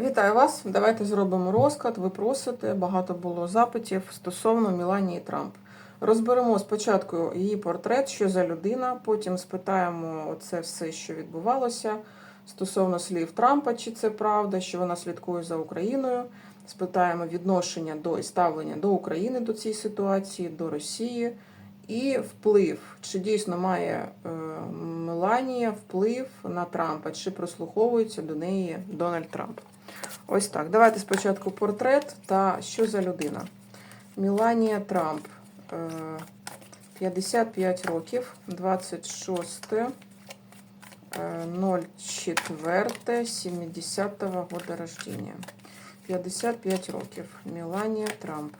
Вітаю вас. Давайте зробимо розклад. Ви просите, багато було запитів стосовно Міланії Трамп. Розберемо спочатку її портрет, що за людина, потім спитаємо це все, що відбувалося стосовно слів Трампа, чи це правда, що вона слідкує за Україною. Спитаємо відношення до і ставлення до України до цієї ситуації, до Росії і вплив, чи дійсно має е, Меланія вплив на Трампа, чи прослуховується до неї Дональд Трамп. Ось так. Давайте спочатку портрет та що за людина. Міланія Трамп. е, 55 років, 26 е, 04 70-го года рождения. 55 років. Міланія Трамп.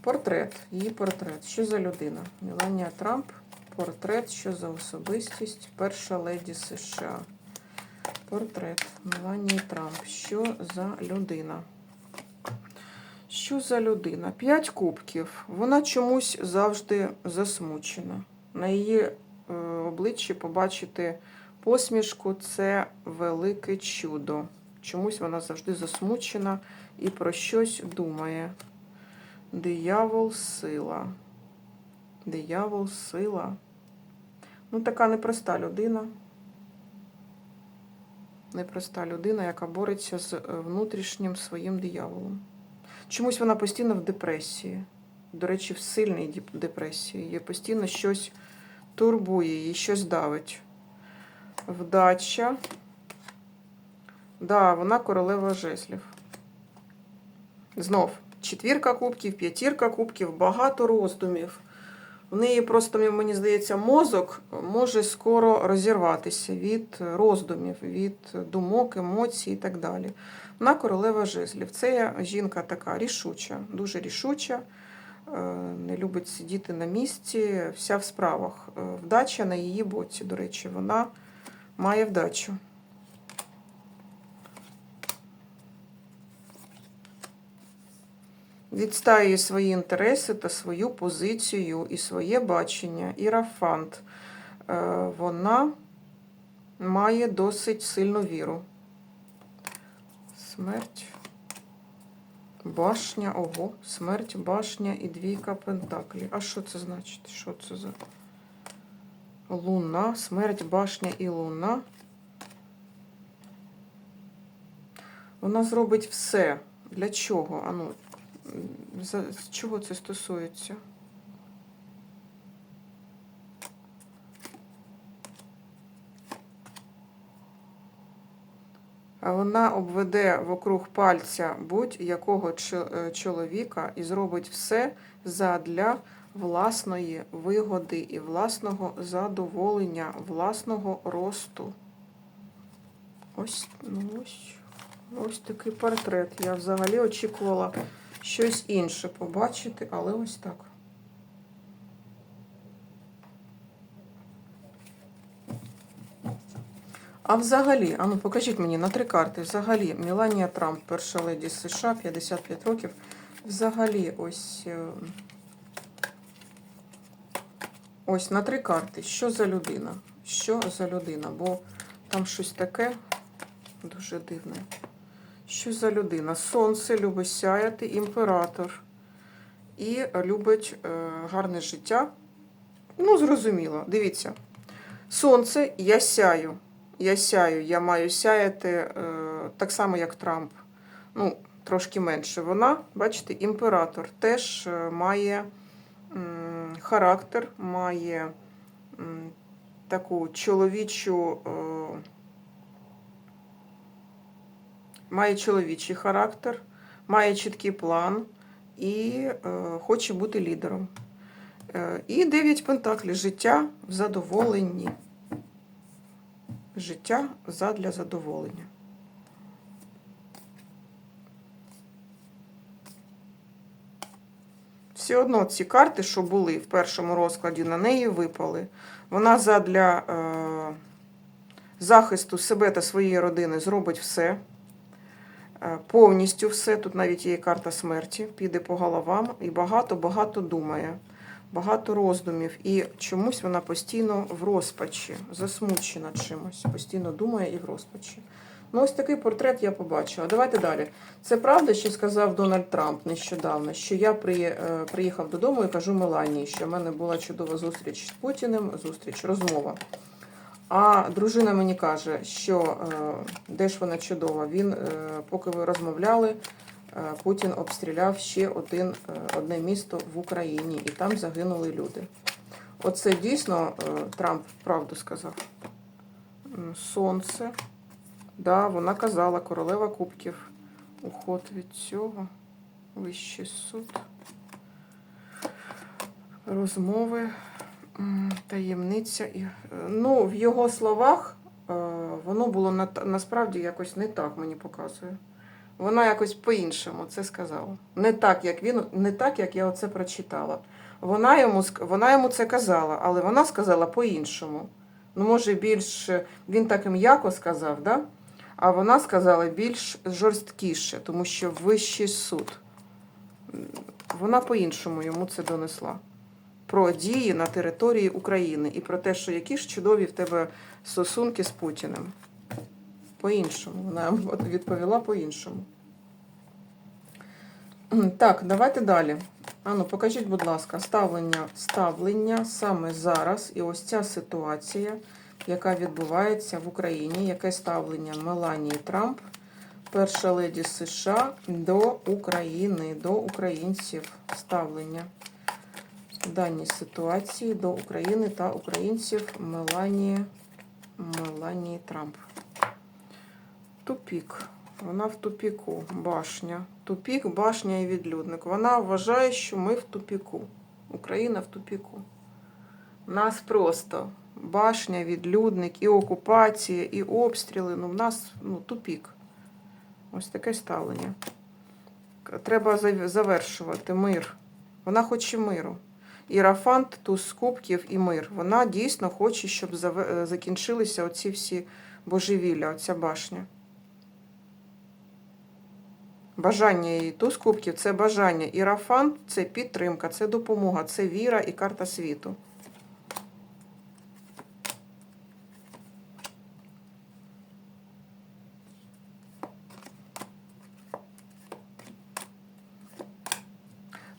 Портрет. Її портрет. Що за людина? Міланія Трамп. Портрет, що за особистість. Перша леді США. Портрет Меланії Трамп. Що за людина? Що за людина? П'ять кубків. Вона чомусь завжди засмучена. На її е, обличчі побачити посмішку це велике чудо. Чомусь вона завжди засмучена і про щось думає. Диявол сила. Диявол сила. Ну, така непроста людина непроста людина, яка бореться з е, внутрішнім своїм дияволом. Чомусь вона постійно в депресії. До речі, в сильній депресії. Її постійно щось турбує, її щось давить. Вдача. Да, вона королева жезлів. Знов, четвірка кубків, п'ятірка кубків, багато роздумів. В неї просто, мені здається, мозок може скоро розірватися від роздумів, від думок, емоцій і так далі. Вона королева жезлів. Це жінка така рішуча, дуже рішуча, е, не любить сидіти на місці, вся в справах. Е, Вдача на її боці, до речі, вона має вдачу. Відстаює свої інтереси та свою позицію і своє бачення. Ірафант. Е, Вона має досить сильну віру. Смерть. Башня, ого, смерть, башня і двійка пентаклів. А що це значить? Що це за луна, смерть, башня і луна? Вона зробить все. Для чого? Ану, з чого це стосується? Вона обведе вокруг пальця будь-якого е, чоловіка і зробить все задля власної вигоди і власного задоволення, власного росту. Ось, ну ось, ось такий портрет. Я взагалі очікувала щось інше побачити, але ось так. А взагалі, а ну покажіть мені на три карти. Взагалі, Меланія Трамп, перша леді США, 55 років. Взагалі, ось. е, Ось на три карти. Що за людина? Що за людина? Бо там щось таке дуже дивне. Що за людина? Сонце любить сяяти, імператор. І любить е, гарне життя. Ну, зрозуміло, дивіться. Сонце, я сяю. Я сяю, я маю сяяти е, так само, як Трамп. Ну, трошки менше. Вона, бачите, імператор теж е, має м, характер, має м, таку чоловічу. Е, має чоловічий характер, має чіткий план і е, хоче бути лідером. Е, і дев'ять пентаклів життя в задоволенні. Життя задля задоволення. Все одно ці карти, що були в першому розкладі, на неї випали. Вона задля е, захисту себе та своєї родини зробить все. Е, Повністю все. Тут навіть є карта смерті, піде по головам і багато-багато думає, багато роздумів. І чомусь вона постійно в розпачі, засмучена чимось. Постійно думає і в розпачі. Ну, ось такий портрет я побачила. Давайте далі. Це правда, що сказав Дональд Трамп нещодавно, що я при, е, приїхав додому і кажу Меланії, що в мене була чудова зустріч з Путіним, зустріч, розмова. А дружина мені каже, що е, де ж вона чудова. Він, е, поки ви розмовляли, е, Путін обстріляв ще один, одне місто в Україні, і там загинули люди. Оце дійсно Трамп правду сказав. Сонце. Да, вона казала, королева кубків. Уход від цього. Вищий суд. Розмови, таємниця. е, Ну, в його словах е, воно було на- насправді якось не так, мені показує. Вона якось по-іншому це сказала. Не так, як він, не так, як я оце прочитала. Вона йому, вона йому це казала, але вона сказала по-іншому. Ну, може, більш він так і м'яко сказав, да? а вона сказала більш жорсткіше, тому що вищий суд. Вона по-іншому йому це донесла. Про дії на території України і про те, що які ж чудові в тебе стосунки з Путіним. По-іншому. Вона відповіла по-іншому. Так, давайте далі. Ану, покажіть, будь ласка, ставлення, ставлення саме зараз і ось ця ситуація, яка відбувається в Україні, яке ставлення Меланії Трамп, перша леді США до України, до українців ставлення даній ситуації до України та українців Меланії, Меланії Трамп. Тупік. Вона в тупіку. Башня. Тупік, башня і відлюдник. Вона вважає, що ми в тупіку. Україна в тупіку. Нас просто башня, відлюдник, і окупація, і обстріли. Ну, в нас ну, тупік. Ось таке ставлення. Треба завершувати мир. Вона хоче миру. Ірафант, туз кубків і мир. Вона дійсно хоче, щоб заве- закінчилися оці всі божевілля, оця башня. Бажання її. Туз кубків це бажання. Ірафант це підтримка, це допомога, це віра і карта світу.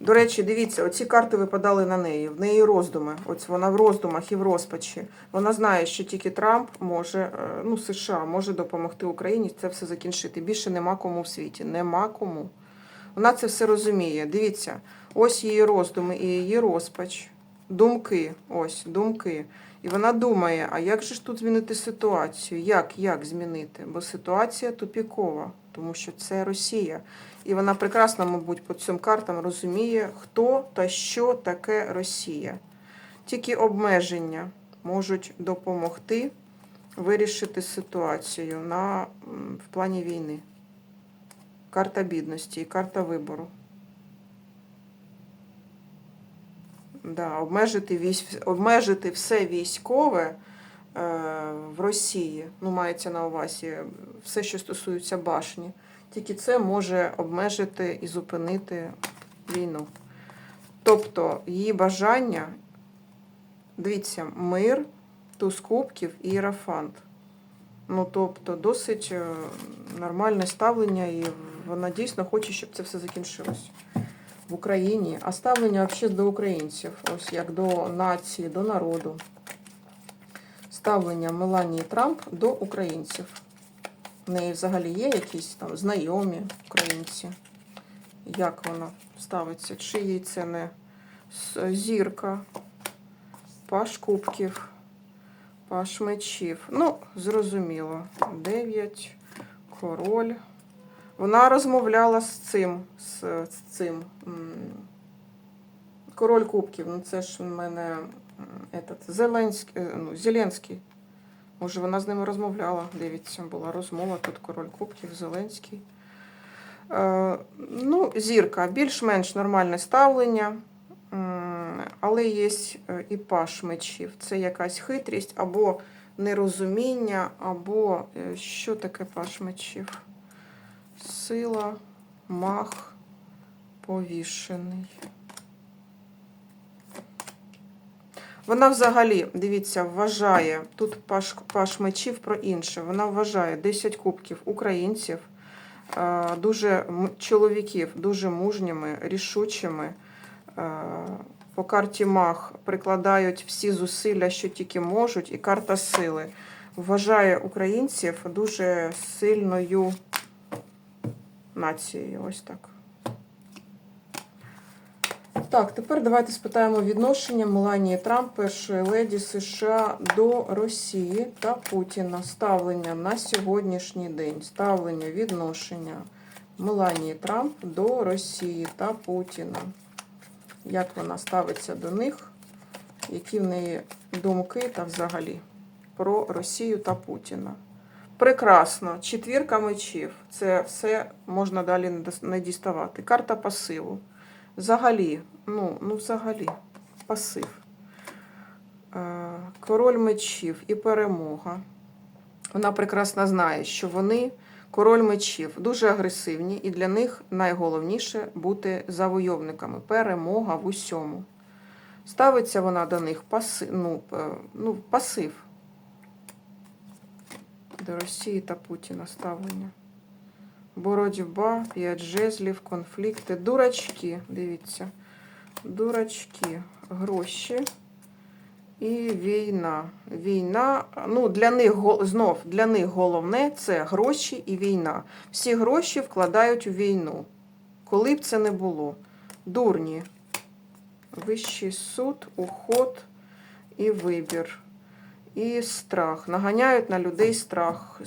До речі, дивіться, оці карти випадали на неї. В неї роздуми. Ось вона в роздумах і в розпачі. Вона знає, що тільки Трамп може, е, ну, США може допомогти Україні це все закінчити. Більше нема кому в світі. Нема кому. Вона це все розуміє. Дивіться, ось її роздуми і її розпач. Думки, ось, думки. І вона думає, а як же ж тут змінити ситуацію? Як, як змінити? Бо ситуація тупікова, тому що це Росія. І вона прекрасно, мабуть, по цим картам розуміє, хто та що таке Росія. Тільки обмеження можуть допомогти вирішити ситуацію на, в плані війни. Карта бідності і карта вибору. Да, обмежити, військ, обмежити все військове е, в Росії, ну, мається на увазі все, що стосується башні. Тільки це може обмежити і зупинити війну. Тобто її бажання, дивіться, мир, туз кубків і ірафант. Ну, тобто, досить е, нормальне ставлення, і вона дійсно хоче, щоб це все закінчилось в Україні. А ставлення взагалі до українців, ось як до нації, до народу. Ставлення Меланії Трамп до українців. В неї взагалі є якісь там знайомі українці. Як вона ставиться? Чи їй це не зірка, паш кубків, паш мечів. Ну, зрозуміло. Дев'ять, король. Вона розмовляла з цим, з, з цим. Король кубків. Ну, це ж в мене этот, Зеленський, е, ну, Зеленський. Може, вона з ними розмовляла. Дивіться, була розмова. Тут король кубків, Зеленський. Е, ну, зірка, більш-менш нормальне ставлення. Але є е, і паш мечів. Це якась хитрість або нерозуміння, або е, що таке паш мечів? Сила, мах, повішений. Вона взагалі, дивіться, вважає, тут паш, паш мечів про інше. Вона вважає 10 кубків українців, е, дуже чоловіків, дуже мужніми, рішучими. Е, По карті Мах прикладають всі зусилля, що тільки можуть, і карта сили. Вважає українців дуже сильною нацією. Ось так. Так, тепер давайте спитаємо відношення Меланії Трамп, першої леді США до Росії та Путіна. Ставлення на сьогоднішній день, ставлення відношення Меланії Трамп до Росії та Путіна. Як вона ставиться до них, які в неї думки та взагалі про Росію та Путіна. Прекрасно. Четвірка мечів. Це все можна далі не діставати. Карта пасиву. Взагалі, ну, ну взагалі, пасив. Е, Король мечів і перемога. Вона прекрасно знає, що вони, король мечів, дуже агресивні, і для них найголовніше бути завойовниками. Перемога в усьому. Ставиться вона до них паси, ну, ну, пасив. До Росії та Путіна ставлення. Боротьба, п'ять жезлів, конфлікти, дурачки, дивіться. Дурачки, гроші і війна. Війна, ну для них знов для них головне це гроші і війна. Всі гроші вкладають у війну. Коли б це не було. Дурні. Вищий суд, уход і вибір. І страх. Наганяють на людей страх.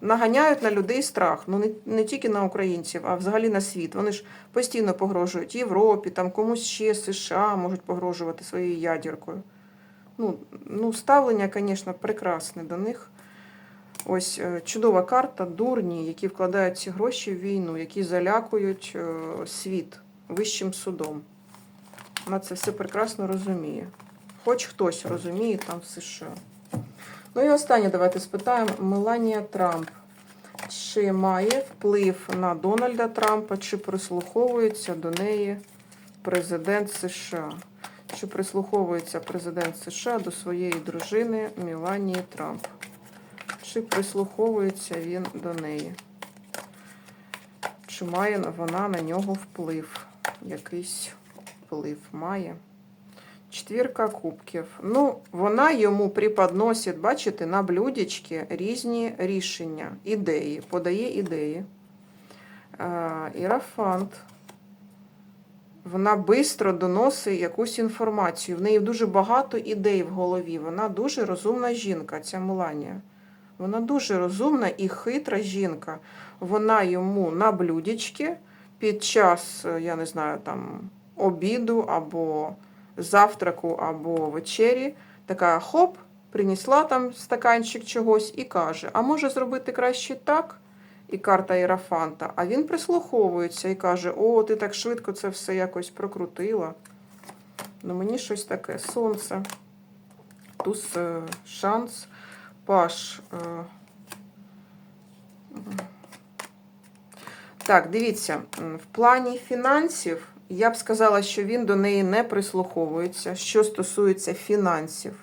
Наганяють на людей страх. Ну не, не тільки на українців, а взагалі на світ. Вони ж постійно погрожують Європі, там комусь ще США можуть погрожувати своєю ядеркою. Ну, ну ставлення, звісно, прекрасне до них. Ось е, чудова карта, дурні, які вкладають ці гроші в війну, які залякують е, світ вищим судом. Вона це все прекрасно розуміє. Хоч хтось розуміє там в США. Ну і останнє давайте спитаємо. Меланія Трамп. Чи має вплив на Дональда Трампа, чи прислуховується до неї президент США? Чи прислуховується президент США до своєї дружини Меланії Трамп? Чи прислуховується він до неї? Чи має вона на нього вплив? Якийсь вплив має? Четвірка кубків. Ну, вона йому преподносить, бачите, на блюдечки різні рішення, ідеї, подає ідеї. А, Ірафант. Вона швидко доносить якусь інформацію. В неї дуже багато ідей в голові. Вона дуже розумна жінка, ця Меланія. Вона дуже розумна і хитра жінка. Вона йому на блюдечки під час, е, я не знаю, там обіду або завтраку або вечері, така хоп, принесла там стаканчик чогось і каже: А може зробити краще так? І карта Єрафанта. А він прислуховується і каже: О, ти так швидко це все якось прокрутила. Ну, мені щось таке. Сонце. Туз е, шанс, паш. Е, Так, дивіться, в плані фінансів я б сказала, що він до неї не прислуховується, що стосується фінансів.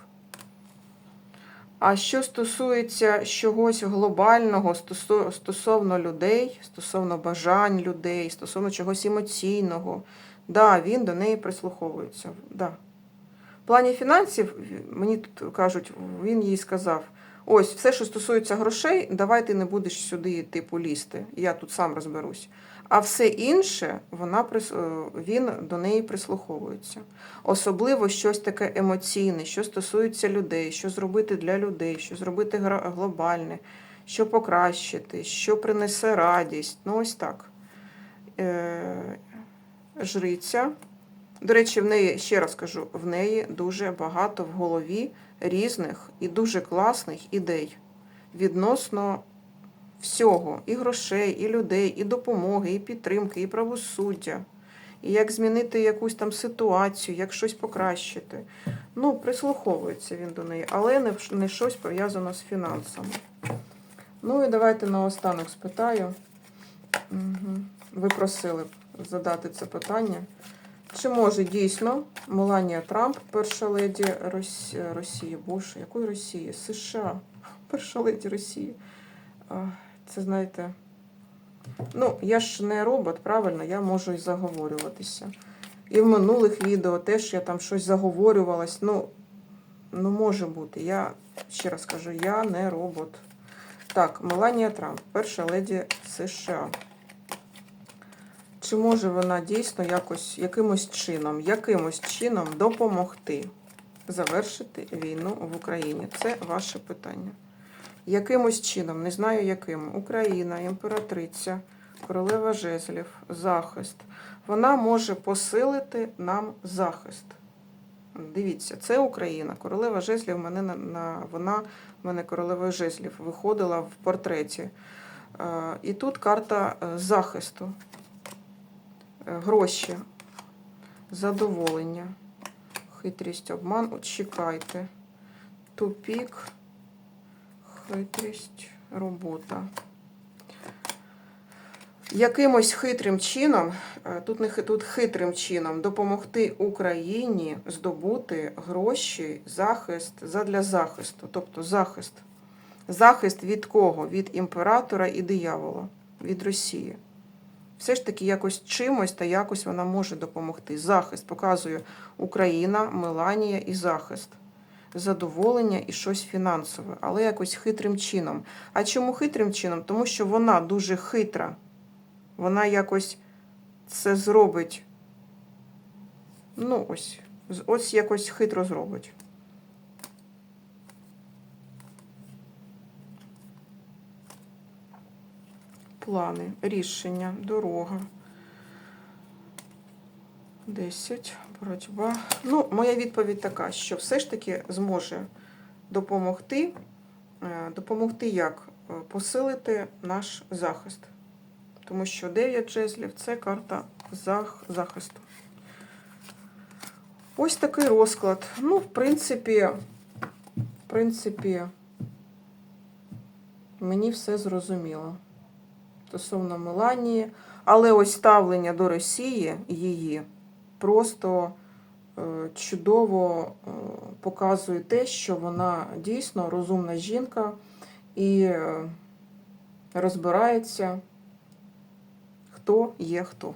А що стосується чогось глобального стосовно людей, стосовно бажань людей, стосовно чогось емоційного, да, він до неї прислуховується. Да. В плані фінансів, мені тут кажуть, він їй сказав: ось, все, що стосується грошей, давай ти не будеш сюди, типу, лізти. Я тут сам розберусь. А все інше вона е, він до неї прислуховується. Особливо щось таке емоційне, що стосується людей, що зробити для людей, що зробити глобальне, що покращити, що принесе радість. Ну, ось так. Е, жриця. До речі, в неї, ще раз кажу, в неї дуже багато в голові різних і дуже класних ідей відносно всього: і грошей, і людей, і допомоги, і підтримки, і правосуддя, і як змінити якусь там ситуацію, як щось покращити. Ну, прислуховується він до неї, але не, не щось пов'язано з фінансами. Ну і давайте наостанок спитаю. Угу. Ви просили задати це питання. Чи може дійсно Меланія Трамп, перша леді Росії, Росії, Боже, якої Росії? США, перша леді Росії. Це знаєте. Ну, я ж не робот, правильно, я можу і заговорюватися. І в минулих відео теж я там щось заговорювалась. Ну, ну може бути. Я ще раз кажу, я не робот. Так, Меланія Трамп, перша леді США. Чи може вона дійсно якось, якимось чином, якимось чином допомогти завершити війну в Україні? Це ваше питання. Якимось чином, не знаю яким, Україна, імператриця, королева жезлів, захист. Вона може посилити нам захист. Дивіться, це Україна. Королева жезлів мене на, на вона мене королевою жезлів виходила в портреті. Е, І тут карта е, захисту, Е, гроші, задоволення, хитрість, обман. От чекайте. Тупік, хитрість, робота. Якимось хитрим чином, е, тут не тут хитрим чином допомогти Україні здобути гроші, захист задля захисту, тобто захист. Захист від кого? Від імператора і диявола, від Росії. Все ж таки, якось чимось та якось вона може допомогти. Захист показує Україна, Меланія і захист. Задоволення і щось фінансове, але якось хитрим чином. А чому хитрим чином? Тому що вона дуже хитра. Вона якось це зробить. Ну, ось, ось якось хитро зробить. Плани, рішення, дорога. 10, боротьба. Ну, моя відповідь така, що все ж таки зможе допомогти. Е, Допомогти як? Е, Посилити наш захист. Тому що 9 жезлів це карта зах... захисту. Ось такий розклад. Ну, в принципі, в принципі, мені все зрозуміло. Стосовно Меланії. Але ось ставлення до Росії її просто е, чудово е, показує те, що вона дійсно розумна жінка і е, розбирається, хто є хто.